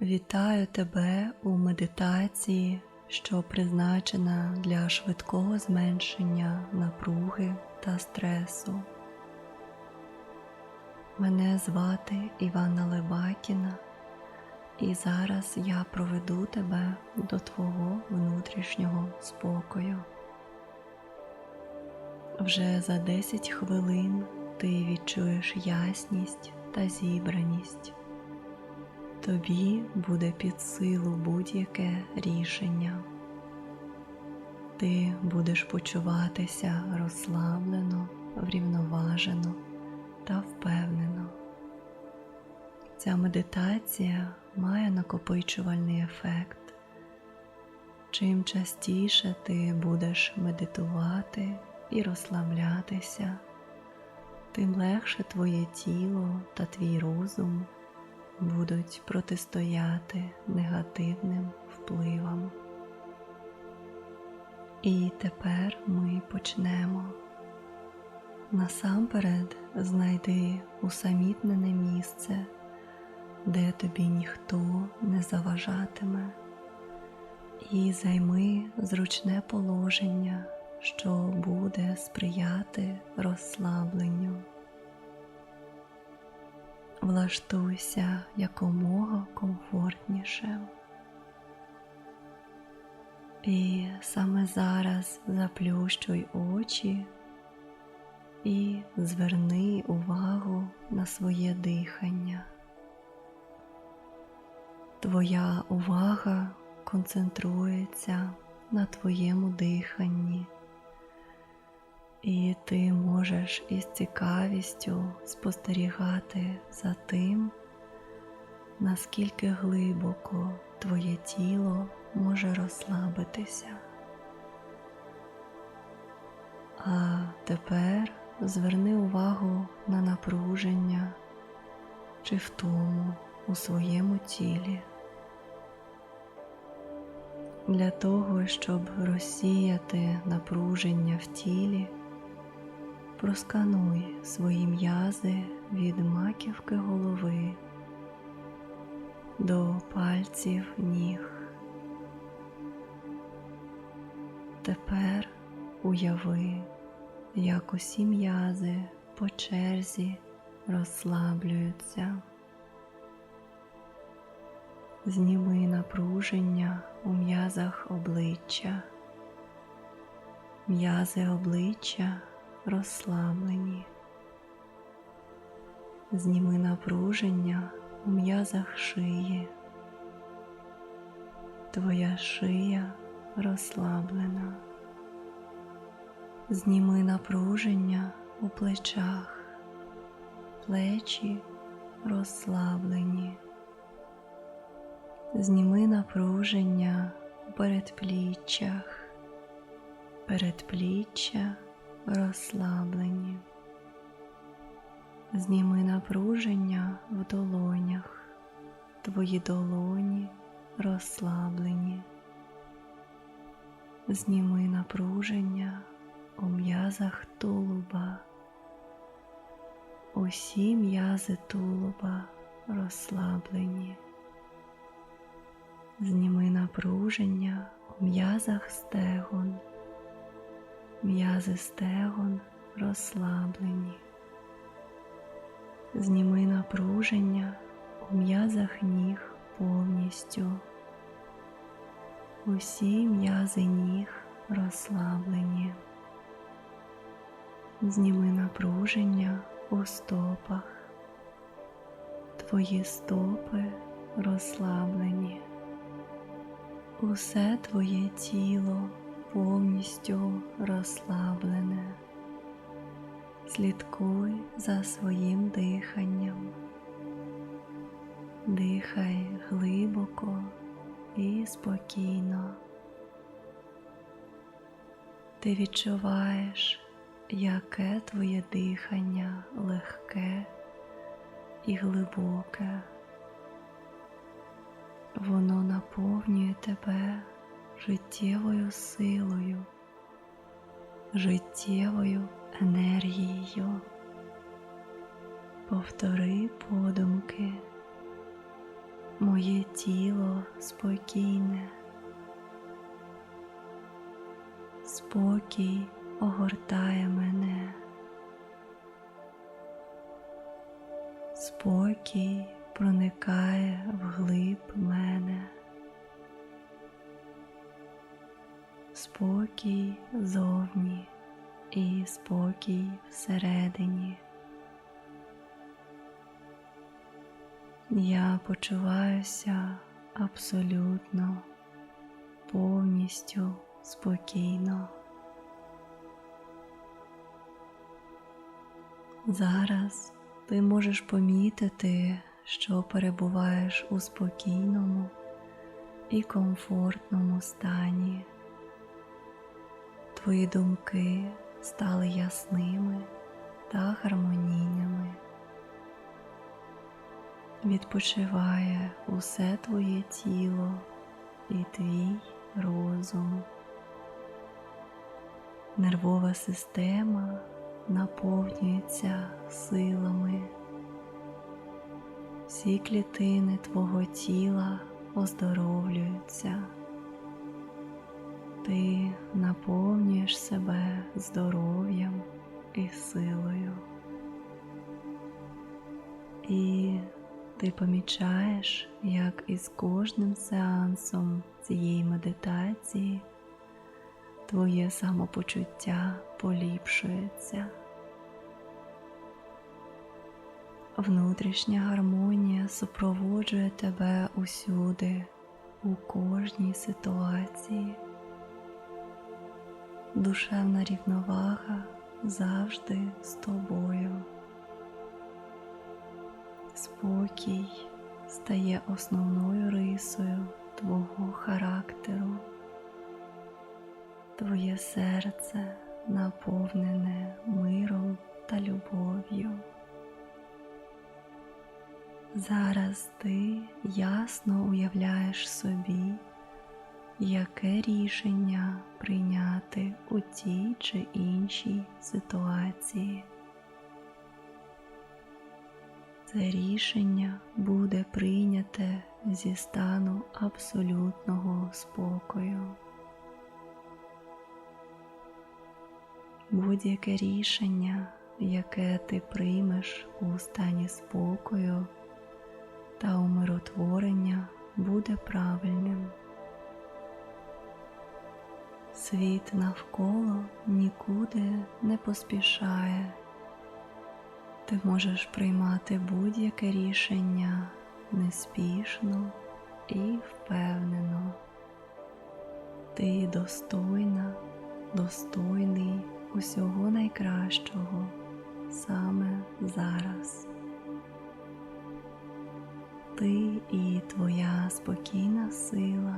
Вітаю тебе у медитації, що призначена для швидкого зменшення напруги та стресу. Мене звати Івана Лебакіна, і зараз я проведу тебе до твого внутрішнього спокою. Вже за 10 хвилин ти відчуєш ясність та зібраність. Тобі буде під силу будь-яке рішення. Ти будеш почуватися розслаблено, врівноважено та впевнено. Ця медитація має накопичувальний ефект. Чим частіше ти будеш медитувати і розслаблятися, тим легше твоє тіло та твій розум будуть протистояти негативним впливам. І тепер ми почнемо. Насамперед знайди усамітнене місце, де тобі ніхто не заважатиме, і займи зручне положення, що буде сприяти розслабленню. Влаштуйся якомога комфортніше. І саме зараз заплющуй очі і зверни увагу на своє дихання. Твоя увага концентрується на твоєму диханні, і ти можеш із цікавістю спостерігати за тим, наскільки глибоко твоє тіло може розслабитися. А тепер зверни увагу на напруження чи втому у своєму тілі. Для того, щоб розсіяти напруження в тілі, проскануй свої м'язи від маківки голови до пальців ніг. Тепер уяви, як усі м'язи по черзі розслаблюються. Зніми напруження у м'язах обличчя. М'язи обличчя розслаблені. Зніми напруження у м'язах шиї. Твоя шия розслаблена. Зніми напруження у плечах, плечі розслаблені. Зніми напруження у передпліччях, передпліччя розслаблені. Зніми напруження в долонях, твої долоні розслаблені. Зніми напруження у м'язах тулуба. Усі м'язи тулуба розслаблені. Зніми напруження у м'язах стегон. М'язи стегон розслаблені. Зніми напруження у м'язах ніг повністю. Усі м'язи ніг розслаблені. Зніми напруження у стопах. Твої стопи розслаблені. Усе твоє тіло повністю розслаблене. Слідкуй за своїм диханням. Дихай глибоко і спокійно. Ти відчуваєш, яке твоє дихання легке і глибоке. Воно наповнює тебе життєвою силою, життєвою енергією. Повтори подумки. Моє тіло спокійне. Спокій огортає мене. Спокій проникає вглиб мене. Спокій зовні і спокій всередині. Я почуваюся абсолютно повністю спокійно. Зараз ти можеш помітити, що перебуваєш у спокійному і комфортному стані. Твої думки стали ясними та гармонійними. Відпочиває усе твоє тіло і твій розум. Нервова система наповнюється силами. Всі клітини твого тіла оздоровлюються. Ти наповнюєш себе здоров'ям і силою. І ти помічаєш, як із кожним сеансом цієї медитації твоє самопочуття поліпшується. Внутрішня гармонія супроводжує тебе усюди, у кожній ситуації. Душевна рівновага завжди з тобою. Спокій стає основною рисою твого характеру. Твоє серце наповнене миром та любов'ю. Зараз ти ясно уявляєш собі, яке рішення прийняти у тій чи іншій ситуації. Це рішення буде прийняте зі стану абсолютного спокою. Будь-яке рішення, яке ти приймеш у стані спокою та умиротворення, буде правильним. Світ навколо нікуди не поспішає. Ти можеш приймати будь-яке рішення неспішно і впевнено. Ти достойна, достойний усього найкращого саме зараз. Ти і твоя спокійна сила,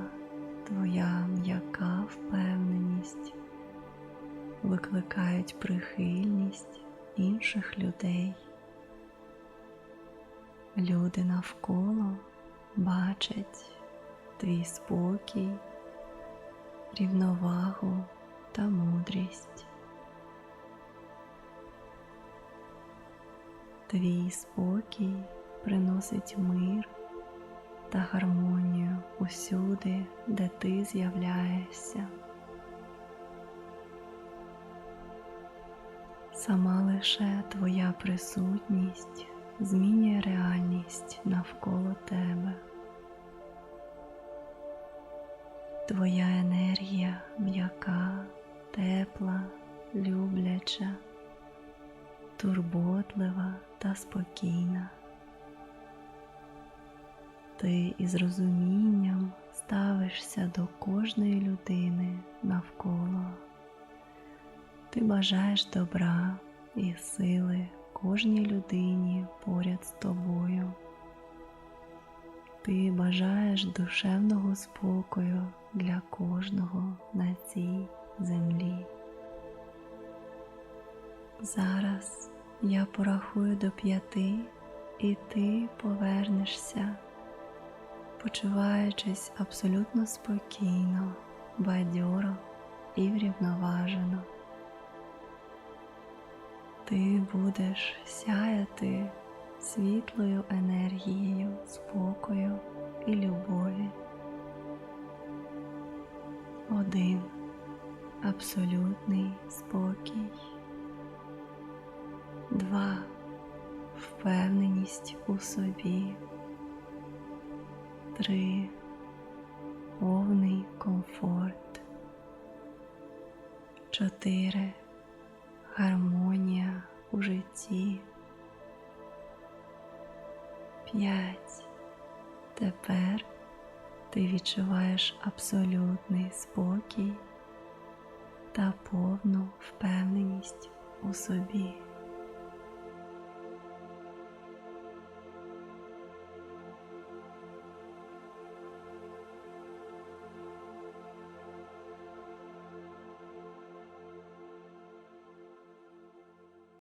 твоя м'яка впевненість викликають прихильність інших людей. Люди навколо бачать твій спокій, рівновагу та мудрість. Твій спокій приносить мир та гармонію усюди, де ти з'являєшся. Сама лише твоя присутність змінює реальність навколо тебе. Твоя енергія м'яка, тепла, любляча, турботлива та спокійна. Ти із розумінням ставишся до кожної людини навколо. Ти бажаєш добра і сили кожній людині поряд з тобою. Ти бажаєш душевного спокою для кожного на цій землі. Зараз я порахую до п'яти, і ти повернешся, почуваючись абсолютно спокійно, бадьоро і врівноважено. Ти будеш сяяти світлою енергією спокою і любові. Один абсолютний спокій. Два впевненість у собі. Три повний комфорт. Чотири гармонія у житті. П'ять. Тепер ти відчуваєш абсолютний спокій та повну впевненість у собі.